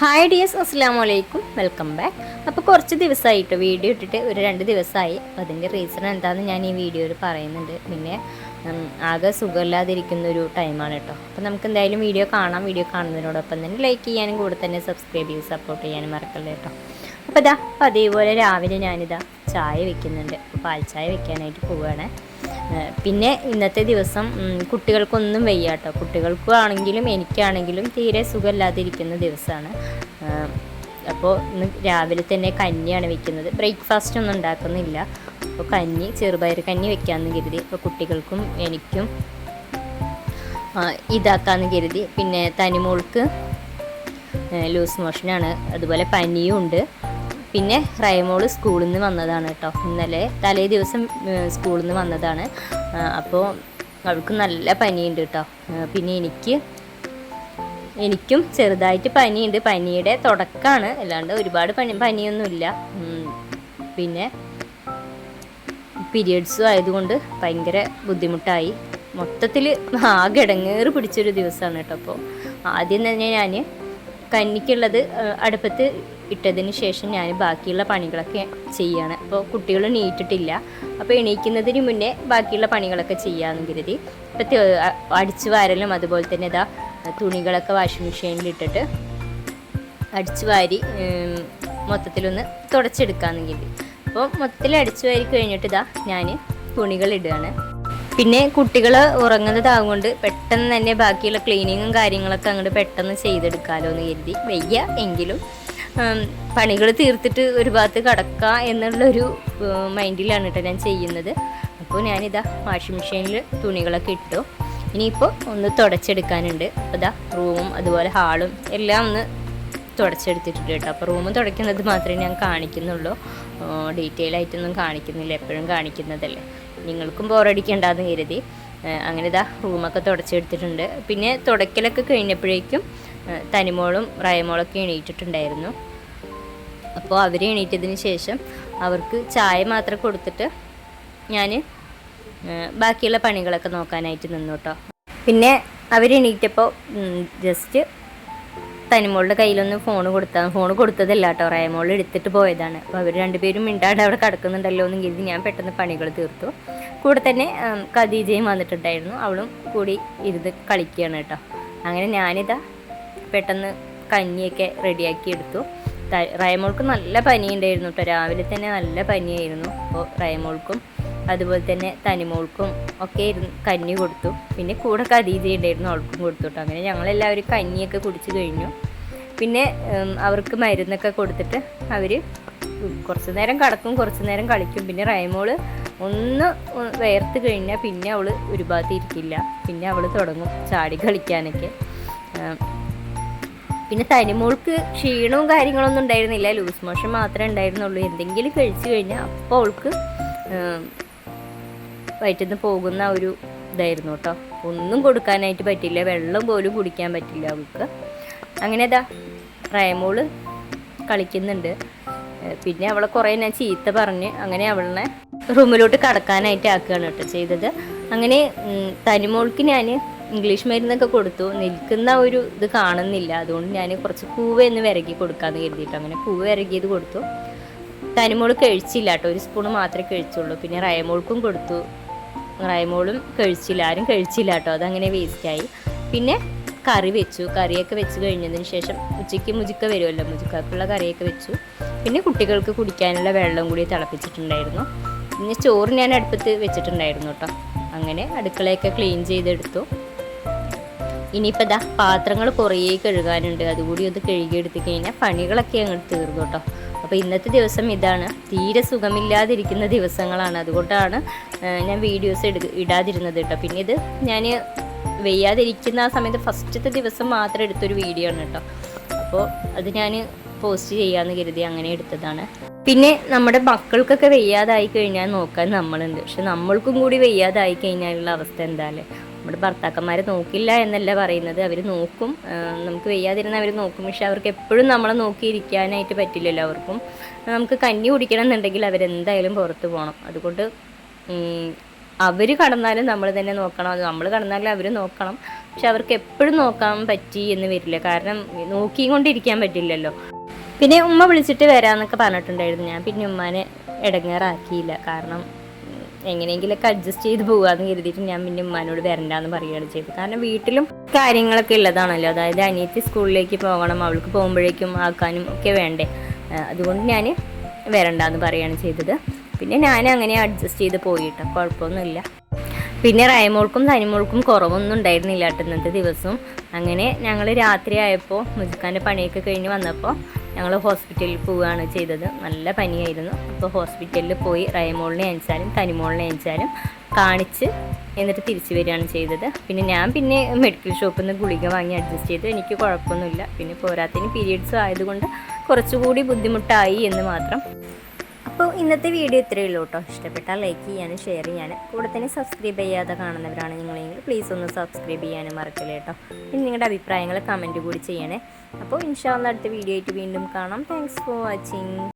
Hi ഡിയസ് അസ്സാം വലൈക്കും welcome back അപ്പോൾ കുറച്ച് ദിവസമായിട്ട് വീഡിയോ ഇട്ടിട്ട് ഒരു രണ്ട് ദിവസമായി. അപ്പോൾ അതിന്റെ റീസൺ എന്താണെന്ന് ഞാൻ ഈ വീഡിയോയിൽ പറയുന്നുണ്ട്. പിന്നെ ആകെ സുഖമില്ലാതിരിക്കുന്ന ഒരു ടൈമാണ് കേട്ടോ അപ്പോൾ നമുക്ക് എന്തായാലും വീഡിയോ കാണാം. വീഡിയോ കാണുന്നതിനോടൊപ്പം തന്നെ ലൈക്ക് ചെയ്യാനും കൂടെ തന്നെ സബ്സ്ക്രൈബ് ചെയ്ത് സപ്പോർട്ട് ചെയ്യാനും മറക്കല്ലേ കേട്ടോ അപ്പോൾ ഇതാ അപ്പോൾ അതേപോലെ രാവിലെ ഞാനിതാ ചായ വെക്കുന്നുണ്ട്. അപ്പോൾ പാൽ ചായ വെക്കാനായിട്ട് പോവുകയാണ് പിന്നെ ഇന്നത്തെ ദിവസം കുട്ടികൾക്കൊന്നും വയ്യ കേട്ടോ കുട്ടികൾക്കും ആണെങ്കിലും എനിക്കാണെങ്കിലും തീരെ സുഖമില്ലാതിരിക്കുന്ന ദിവസമാണ്. അപ്പോൾ ഇന്ന് രാവിലെ തന്നെ കഞ്ഞിയാണ് വെക്കുന്നത്. ബ്രേക്ക്ഫാസ്റ്റ് ഒന്നും ഉണ്ടാക്കുന്നില്ല. അപ്പോൾ കഞ്ഞി ചെറുപയർ കഞ്ഞി വെക്കാമെന്ന് കരുതി. അപ്പോൾ കുട്ടികൾക്കും എനിക്കും ഇതാക്കാമെന്ന് കരുതി. പിന്നെ തനിമോൾക്ക് ലൂസ് മോഷനാണ്. അതുപോലെ പനിയും ഉണ്ട്. പിന്നെ റൈമോൾ സ്കൂളിൽ നിന്ന് വന്നതാണ് കേട്ടോ. ഇന്നലെ തലേ ദിവസം സ്കൂളിൽ നിന്ന് വന്നതാണ്. അപ്പോൾ അവൾക്ക് നല്ല പനിയുണ്ട് കേട്ടോ. പിന്നെ എനിക്ക് എനിക്കും ചെറുതായിട്ട് പനിയുണ്ട്. പനിയുടെ തുടക്കമാണ് അല്ലാണ്ട് ഒരുപാട് പനി പനിയൊന്നുമില്ല. പിന്നെ പീരിയഡ്സും ആയതുകൊണ്ട് ഭയങ്കര ബുദ്ധിമുട്ടായി. മൊത്തത്തിൽ ആകെ ഇടങ്ങേറ് പിടിച്ചൊരു ദിവസമാണ് കേട്ടോ. അപ്പോൾ ആദ്യം തന്നെ ഞാൻ കന്നിക്കുള്ളത് അടുപ്പത്ത് ഇട്ടതിന് ശേഷം ഞാൻ ബാക്കിയുള്ള പണികളൊക്കെ ചെയ്യാണ്. അപ്പോൾ കുട്ടികൾ നീട്ടിട്ടില്ല. അപ്പോൾ എണീക്കുന്നതിന് മുന്നേ ബാക്കിയുള്ള പണികളൊക്കെ ചെയ്യാമെന്ന് കരുതി. ഇപ്പോൾ അടിച്ചു വാരലും അതുപോലെ തന്നെ ഇതാ തുണികളൊക്കെ വാഷിംഗ് മെഷീനിൽ ഇട്ടിട്ട് അടിച്ചു വാരി മൊത്തത്തിലൊന്ന് തുടച്ചെടുക്കാമെന്ന് കരുതി. അപ്പോൾ മൊത്തത്തിൽ അടിച്ചു വാരി കഴിഞ്ഞിട്ട് ഇതാ ഞാൻ തുണികൾ ഇടുകയാണ്. പിന്നെ കുട്ടികൾ ഉറങ്ങുന്നതാകൊണ്ട് പെട്ടെന്ന് തന്നെ ബാക്കിയുള്ള ക്ലീനിങ്ങും കാര്യങ്ങളൊക്കെ അങ്ങോട്ട് പെട്ടെന്ന് ചെയ്തെടുക്കാമല്ലോ എന്ന് കരുതി. വയ്യ എങ്കിലും പണികൾ തീർത്തിട്ട് ഒരു ഭാഗത്ത് കിടക്കുക എന്നുള്ളൊരു മൈൻഡിലാണ് കേട്ടോ ഞാൻ ചെയ്യുന്നത്. അപ്പോൾ ഞാനിതാ വാഷിംഗ് മെഷീനിൽ തുണികളൊക്കെ ഇട്ടു. ഇനിയിപ്പോൾ ഒന്ന് തുടച്ചെടുക്കാനുണ്ട്. അപ്പോൾ ഇതാ റൂമും അതുപോലെ ഹാളും എല്ലാം ഒന്ന് തുടച്ചെടുത്തിട്ടുണ്ട് കേട്ടോ. അപ്പോൾ റൂം തുടയ്ക്കുന്നത് മാത്രമേ ഞാൻ കാണിക്കുന്നുള്ളൂ. ഡീറ്റെയിൽ ആയിട്ടൊന്നും കാണിക്കുന്നില്ല. എപ്പോഴും കാണിക്കുന്നതല്ലേ. നിങ്ങൾക്കും ബോറടിക്കേണ്ടെന്ന് കരുതി. അങ്ങനെ ഇതാ റൂമൊക്കെ തുടച്ചെടുത്തിട്ടുണ്ട്. പിന്നെ തുടയ്ക്കലൊക്കെ കഴിഞ്ഞപ്പോഴേക്കും തനിമോളും റയമോളൊക്കെ എണീറ്റിട്ടുണ്ടായിരുന്നു. അപ്പോൾ അവർ എണീറ്റതിന് ശേഷം അവർക്ക് ചായ മാത്രം കൊടുത്തിട്ട് ഞാൻ ബാക്കിയുള്ള പണികളൊക്കെ നോക്കാനായിട്ട് നിന്നു കേട്ടോ പിന്നെ അവരെണീറ്റപ്പോൾ ജസ്റ്റ് തനിമോളുടെ കയ്യിലൊന്ന് ഫോൺ കൊടുത്താൽ ഫോൺ കൊടുത്തതല്ല കേട്ടോ റയമോൾ എടുത്തിട്ട് പോയതാണ്. അപ്പോൾ അവർ രണ്ടുപേരും മിണ്ടാണ്ട് അവിടെ കിടക്കുന്നുണ്ടല്ലോ എന്ന് കരുതി ഞാൻ പെട്ടെന്ന് പണികൾ തീർത്തു. കൂടെ തന്നെ ഖദീജയും വന്നിട്ടുണ്ടായിരുന്നു. അവളും കൂടി ഇരുന്ന് കളിക്കുകയാണ് കേട്ടോ അങ്ങനെ ഞാനിതാ പെട്ടെന്ന് കഞ്ഞിയൊക്കെ റെഡിയാക്കി എടുത്തു. റയമോൾക്ക് നല്ല പനി ഉണ്ടായിരുന്നു കേട്ടോ രാവിലെ തന്നെ നല്ല പനിയായിരുന്നു. അപ്പോൾ റയമോൾക്കും അതുപോലെ തന്നെ തനിമോൾക്കും ഒക്കെ ഇരുന്ന് കഞ്ഞി കൊടുത്തു. പിന്നെ കൂടെ കതീതി ഉണ്ടായിരുന്നു അവൾക്കും കൊടുത്തു കേട്ടോ അങ്ങനെ ഞങ്ങളെല്ലാവരും കഞ്ഞിയൊക്കെ കുടിച്ചു കഴിഞ്ഞു. പിന്നെ അവർക്ക് മരുന്നൊക്കെ കൊടുത്തിട്ട് അവർ കുറച്ച് നേരം കിടക്കും കുറച്ച് നേരം കളിക്കും. പിന്നെ റയമോൾ ഒന്ന് വേർത്ത് കഴിഞ്ഞാൽ പിന്നെ അവൾ ഒരു ഭാഗത്ത് ഇരിക്കില്ല. പിന്നെ അവൾ തുടങ്ങും ചാടി കളിക്കാനൊക്കെ. പിന്നെ തനിമോൾക്ക് ക്ഷീണവും കാര്യങ്ങളൊന്നും ഉണ്ടായിരുന്നില്ല. ലൂസ് മോഷൻ മാത്രമേ ഉണ്ടായിരുന്നുള്ളൂ. എന്തെങ്കിലും കഴിച്ചു കഴിഞ്ഞാൽ അപ്പോൾ അവൾക്ക് വയറ്റിൽ പോകുന്ന ഒരു ഇതായിരുന്നു കേട്ടോ. ഒന്നും കൊടുക്കാനായിട്ട് പറ്റില്ല. വെള്ളം പോലും കുടിക്കാൻ പറ്റില്ല അവൾക്ക്. അങ്ങനെ ഇതാ റയമോൾ കളിക്കുന്നുണ്ട്. പിന്നെ അവളെ കുറേ ഞാൻ ചീത്ത പറഞ്ഞ് അങ്ങനെ അവളെ റൂമിലോട്ട് കടക്കാനായിട്ട് ആക്കുകയാണ് കേട്ടോ ചെയ്തത്. അങ്ങനെ തനിമോൾക്ക് ഞാൻ ഇംഗ്ലീഷ് മരുന്നൊക്കെ കൊടുത്തു. നിൽക്കുന്ന ഒരു ഇത് കാണുന്നില്ല. അതുകൊണ്ട് ഞാൻ കുറച്ച് പൂവ് എന്ന് വിരകി കൊടുക്കാമെന്ന് കരുതിയിട്ട് അങ്ങനെ പൂവ് വിരകിയത് കൊടുത്തു. തനിമോൾ കഴിച്ചില്ല കേട്ടോ. ഒരു സ്പൂണ് മാത്രമേ കഴിച്ചുള്ളൂ. പിന്നെ റയമോൾക്കും കൊടുത്തു. റയമോളും കഴിച്ചില്ല. ആരും കഴിച്ചില്ല കേട്ടോ. അതങ്ങനെ വേസ്റ്റായി പിന്നെ കറി വെച്ചു. കറിയൊക്കെ വെച്ച് കഴിഞ്ഞതിന് ശേഷം ഉച്ചയ്ക്ക് മുജിക്ക വരുമല്ലോ. മുജിക്കാക്കുള്ള കറിയൊക്കെ വെച്ചു. പിന്നെ കുട്ടികൾക്ക് കുടിക്കാനുള്ള വെള്ളം കൂടി തിളപ്പിച്ചിട്ടുണ്ടായിരുന്നു. പിന്നെ ചോറ് ഞാൻ അടുപ്പത്ത് വെച്ചിട്ടുണ്ടായിരുന്നു കേട്ടോ. അങ്ങനെ അടുക്കളയൊക്കെ ക്ലീൻ ചെയ്തെടുത്തു. ഇനിയിപ്പോൾ ഇതാ പാത്രങ്ങൾ കുറേ കഴുകാനുണ്ട്. അതുകൂടി ഒന്ന് കഴുകിയെടുത്ത് കഴിഞ്ഞാൽ പണികളൊക്കെ അങ്ങോട്ട് തീർന്നു കേട്ടോ അപ്പോൾ ഇന്നത്തെ ദിവസം ഇതാണ്. തീരെ സുഖമില്ലാതിരിക്കുന്ന ദിവസങ്ങളാണ്. അതുകൊണ്ടാണ് ഞാൻ വീഡിയോസ് എടു ഇടാതിരുന്നത് കേട്ടോ പിന്നെ ഇത് ഞാൻ വെയ്യാതിരിക്കുന്ന ആ സമയത്ത് ഫസ്റ്റത്തെ ദിവസം മാത്രം എടുത്തൊരു വീഡിയോ ആണ് കേട്ടോ അപ്പോൾ അത് ഞാൻ പോസ്റ്റ് ചെയ്യാമെന്ന് കരുതി അങ്ങനെ എടുത്തതാണ്. പിന്നെ നമ്മുടെ മക്കൾക്കൊക്കെ വെയ്യാതായി കഴിഞ്ഞാൽ നോക്കാൻ നമ്മളുണ്ട്. പക്ഷെ നമ്മൾക്കും കൂടി വെയ്യാതായി കഴിഞ്ഞാലുള്ള അവസ്ഥ എന്താ നമ്മുടെ ഭർത്താക്കന്മാർ നോക്കില്ല എന്നല്ല പറയുന്നത്. അവർ നോക്കും. നമുക്ക് വയ്യാതിരുന്ന അവർ നോക്കും. പക്ഷെ അവർക്ക് എപ്പോഴും നമ്മളെ നോക്കിയിരിക്കാനായിട്ട് പറ്റില്ലല്ലോ അവർക്കും. നമുക്ക് കഞ്ഞി കുടിക്കണം എന്നുണ്ടെങ്കിൽ അവരെന്തായാലും പുറത്ത് പോകണം. അതുകൊണ്ട് അവർ കടന്നാലും നമ്മൾ തന്നെ നോക്കണം. അത് നമ്മൾ കടന്നാലും അവർ നോക്കണം. പക്ഷെ അവർക്ക് എപ്പോഴും നോക്കാൻ പറ്റി എന്ന് വരില്ല. കാരണം നോക്കിക്കൊണ്ടിരിക്കാൻ പറ്റില്ലല്ലോ. പിന്നെ ഉമ്മ വിളിച്ചിട്ട് വരാമെന്നൊക്കെ പറഞ്ഞിട്ടുണ്ടായിരുന്നു. ഞാൻ പിന്നെ ഉമ്മാനെ ഇടങ്ങേറാക്കിയില്ല. കാരണം എങ്ങനെയെങ്കിലൊക്കെ അഡ്ജസ്റ്റ് ചെയ്ത് പോകാമെന്ന് കരുതിയിട്ട് ഞാൻ പിന്നെ ഉമ്മാനോട് വരണ്ടാന്ന് പറയുകയാണ് ചെയ്തത്. കാരണം വീട്ടിലും കാര്യങ്ങളൊക്കെ ഉള്ളതാണല്ലോ. അതായത് അനിയത്തി സ്കൂളിലേക്ക് പോകണം അവൾക്ക് പോകുമ്പോഴേക്കും ആക്കാനും ഒക്കെ വേണ്ടേ. അതുകൊണ്ട് ഞാൻ വരണ്ടാന്ന് പറയുകയാണ് ചെയ്തത്. പിന്നെ ഞാൻ അങ്ങനെ അഡ്ജസ്റ്റ് ചെയ്ത് പോയിട്ടോ കുഴപ്പമൊന്നുമില്ല. പിന്നെ റൈമോൾക്കും തനിമോൾക്കും കുറവൊന്നും ഉണ്ടായിരുന്നില്ല കേട്ടോ ഇന്നത്തെ ദിവസം. അങ്ങനെ ഞങ്ങൾ രാത്രി ആയപ്പോൾ മുജുക്കാന്റെ പണിയൊക്കെ കഴിഞ്ഞ് വന്നപ്പോൾ ഞങ്ങൾ ഹോസ്പിറ്റലിൽ പോവുകയാണ് ചെയ്തത്. നല്ല പനിയായിരുന്നു. അപ്പോൾ ഹോസ്പിറ്റലിൽ പോയി റയമോളിനെ അയച്ചാലും തനിമോളിനെ അയച്ചാലും കാണിച്ച് എന്നിട്ട് തിരിച്ചു വരികയാണ് ചെയ്തത്. പിന്നെ ഞാൻ പിന്നെ മെഡിക്കൽ ഷോപ്പിൽ നിന്ന് ഗുളിക വാങ്ങി അഡ്ജസ്റ്റ് ചെയ്തു. എനിക്ക് കുഴപ്പമൊന്നുമില്ല. പിന്നെ പോരാത്തിന് പീരീഡ്സും ആയതുകൊണ്ട് കുറച്ചുകൂടി ബുദ്ധിമുട്ടായി എന്ന് മാത്രം അപ്പോൾ ഇന്നത്തെ വീഡിയോ ഇത്രയേ ഉള്ളൂ കേട്ടോ. ഇഷ്ടപ്പെട്ടാൽ ലൈക്ക് ചെയ്യാനും ഷെയർ ചെയ്യാനും. കൂടെ തന്നെ സബ്സ്ക്രൈബ് ചെയ്യാതെ കാണുന്നവരാണ് നിങ്ങളെങ്കിൽ പ്ലീസ് ഒന്ന് സബ്സ്ക്രൈബ് ചെയ്യാനും മറക്കില്ല കേട്ടോ. ഇനി നിങ്ങളുടെ അഭിപ്രായങ്ങൾ കമന്റ് കൂടി ചെയ്യണേ. അപ്പോൾ ഇൻഷാല്ല അടുത്ത വീഡിയോ ആയിട്ട് വീണ്ടും കാണാം. Thanks for watching